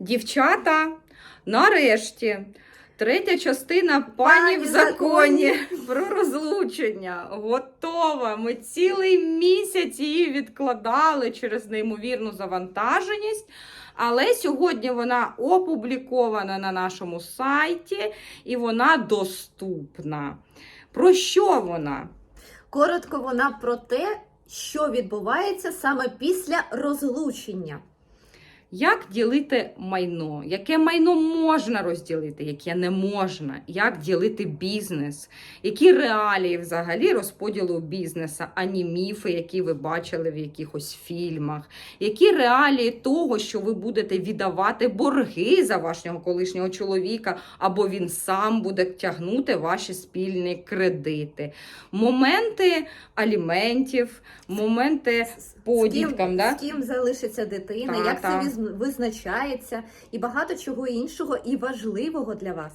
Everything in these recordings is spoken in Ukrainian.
Дівчата, нарешті, третя частина пані Пані в законі про розлучення готова. Ми цілий місяць її відкладали через неймовірну завантаженість. Але сьогодні вона опублікована на нашому сайті і вона доступна. Про що вона? Коротко вона про те, що відбувається саме після розлучення. Як ділити майно? Яке майно можна розділити, яке не можна? Як ділити бізнес? Які реалії взагалі розподілу бізнесу, ані міфи, які ви бачили в якихось фільмах? Які реалії того, що ви будете віддавати борги за вашого колишнього чоловіка, або він сам буде тягнути ваші спільні кредити? Моменти аліментів, моменти по з ким, діткам, да? з ким залишиться дитина, Так, як це визначається, і багато чого іншого і важливого для вас.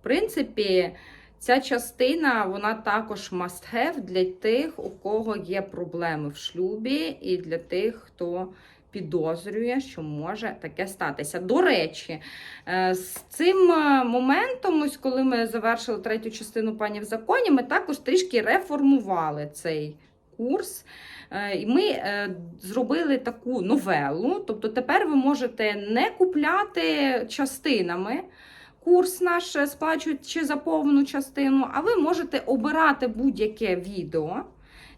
В принципі, ця частина вона також must have для тих, у кого є проблеми в шлюбі, і для тих, хто підозрює, що може таке статися. До речі, е, з цим е, моментом, ось коли ми завершили третю частину пані в законі, ми також трішки реформували цей курс. Е, І ми е, зробили таку новелу. Тобто тепер ви можете не купляти частинами курс наш е, сплачуючи за повну частину, а ви можете обирати будь-яке відео.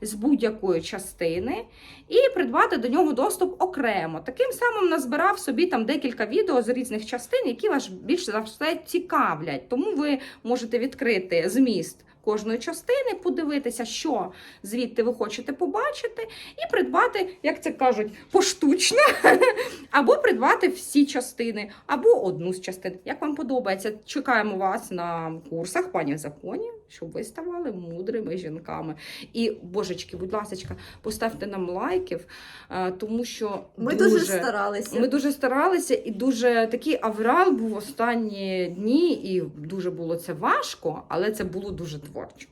З будь-якої частини і придбати до нього доступ окремо. Таким самим назбирав собі там декілька відео з різних частин, які вас більше за все цікавлять. Тому ви можете відкрити зміст кожної частини, подивитися, що звідти ви хочете побачити, і придбати, як це кажуть, поштучно, або придбати всі частини, або одну з частин. Як вам подобається, чекаємо вас на курсах пані в законі, щоб ви ставали мудрими жінками. І, божечки, будь ласка, поставте нам лайків, е, тому що Ми дуже, старалися. ми дуже старалися, і дуже такий аврал був останні дні, і дуже було це важко, але це було дуже творчо.